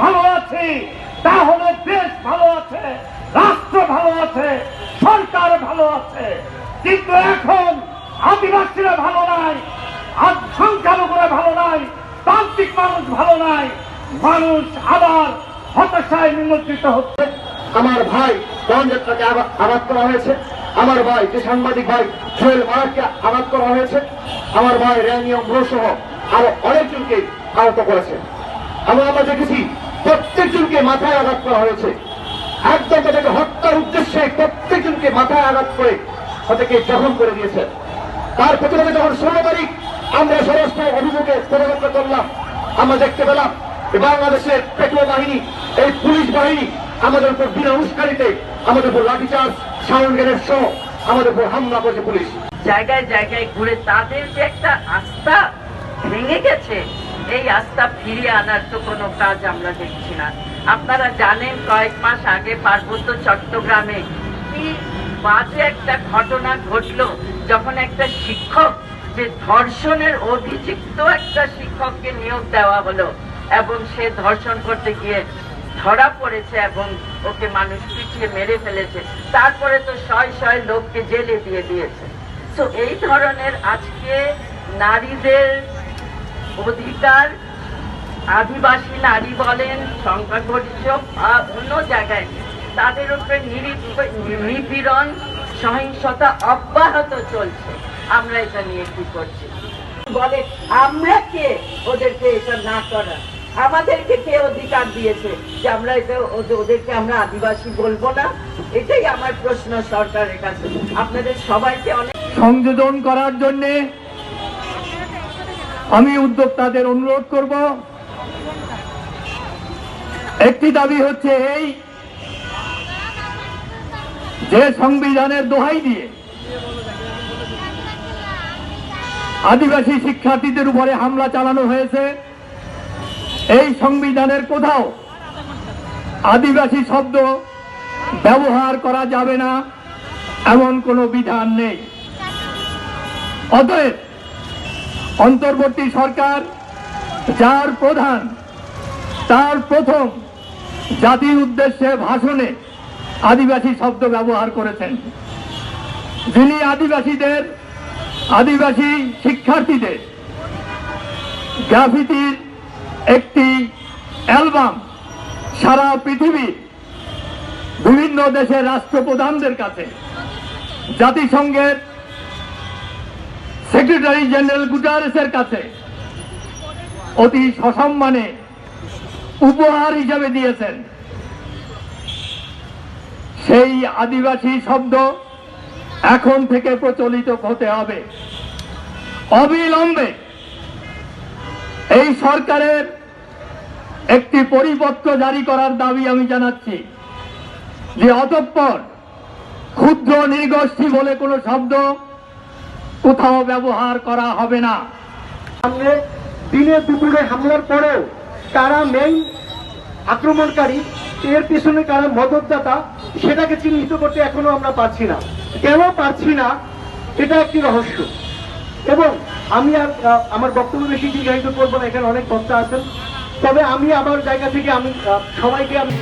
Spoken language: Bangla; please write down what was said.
ভালো আছি, তাহলে দেশ ভালো আছে, রাষ্ট্র ভালো আছে, সরকার ভালো আছে। কিন্তু এখন আদিবাসীরা ভালো নাই আজ সংখ্যালঘুরা ভালো নাই, তান্ত্রিক মানুষ ভালো নাই, মানুষ আবার হতাশায় নিমজ্জিত হচ্ছে। আমার ভাই রঞ্জিতকে আঘাত করা হয়েছে। আমার ভাই যে সাংবাদিক ভাই সোহেল মারাকে আঘাত করা হয়েছে। আমার ভাই র্যানিয়ম সহ আরও অনেকজনকে আহত করেছে। আমরা আমরা দেখেছি প্রত্যেকজনকে মাথায় আঘাত করা হয়েছে। একদম তাদেরকে হত্যার উদ্দেশ্যে প্রত্যেকজনকে মাথায় আঘাত করে তাদেরকে দখল করে দিয়েছে। তার প্রতিবাদে যখন ষোলো তারিখ আমরা সমস্ত অভিযোগে তদন্ত করলাম, আমরা দেখতে পেলাম বাংলাদেশের পেট্রোল বাহিনী, এই পুলিশ বাহিনী আমাদের উপর বিনা আমাদের উপর লাঠিচার্জ, সাউন্ড সহ আমাদের উপর হামলা করেছে পুলিশ। জায়গায় জায়গায় ঘুরে তাদের যে একটা আস্থা ভেঙে গেছে এই আস্থা ফিরিয়ে আনার তো কোনো কাজ আমরা দেখছি না। আপনারা জানেন, কয়েক মাস আগে পার্বত্য চট্টগ্রামে কি বাজে একটা ঘটনা ঘটলো, যখন একটা শিক্ষক যে ধর্ষণের অভিযুক্ত একটা শিক্ষককে নিয়োগ দেওয়া হলো এবং সে ধর্ষণ করতে গিয়ে ধরা পড়েছে এবং ওকে মানুষ পিটিয়ে মেরে ফেলেছে, তারপরে তো শয় শয় লোককে জেলে দিয়ে দিয়েছে। তো এই ধরনের আজকে নারীদের অধিকার আদিবাসী নারী বলেন, সংখ্যাগরিষ্ঠ বা অন্য জায়গায় তাদের উপরে নিপীড়ন, সহিংসতা অব্যাহত চলছে। আমরা এটা নিয়ে কি করছি? বলে, আমরা কে? ওদেরকে এটা না করা। আমাদেরকে কে অধিকার দিয়েছে যে আমরা এটা, ওদের- ওদেরকে আমরা আদিবাসী বলব না? এটাই আমার প্রশ্ন সরকারের কাছে। আপনাদের সবাইকে অনেক সংযোজন করার জন্য আমি উদ্যোক্তাদের অনুরোধ করব, একটি দাবি হচ্ছে এই যে সংবিধানের দোহাই দিয়ে আদিবাসী শিক্ষার্থীদের উপরে হামলা চালানো হয়েছে, এই সংবিধানের কোথাও আদিবাসী শব্দ ব্যবহার করা যাবে না, এমন কোনো বিধান নেই। অতএব অন্তর্বর্তী সরকার, যার প্রধান, তার প্রথম জাতির উদ্দেশ্যে ভাষণে আদিবাসী শব্দ ব্যবহার করেছেন। যিনি আদিবাসীদের, আদিবাসী শিক্ষার্থীদের গ্রাফিতির একটি অ্যালবাম সারা পৃথিবীর বিভিন্ন দেশের রাষ্ট্রপ্রধানদের কাছে, জাতিসংঘের সেক্রেটারি জেনারেল গুটারেসের কাছে অতি সসম্মানে উপহার হিসাবে দিয়েছেন। সেই আদিবাসী শব্দ এখন থেকে প্রচলিত হতে হবে। অবিলম্বে এই সরকারের একটি পরিপত্র জারি করার দাবি আমি জানাচ্ছি যে অতঃপর ক্ষুদ্র নৃগোষ্ঠী বলে কোনো শব্দ কোথাও ব্যবহার করা হবে না। সামনে দিনে দুপুরে হামলার পরেও তারা মেইন আক্রমণকারী, এর পিছনে কারা মদতদাতা, সেটাকে চিহ্নিত করতে এখনও আমরা পারছি না। কেন পারছি না? এটা একটি রহস্য। এবং আমি আর আমার বক্তব্য বেশি দীর্ঘায়িত করব না, এখানে অনেক বক্তা আছেন। তবে আমি আমার জায়গা থেকে আমি সবাইকে আমি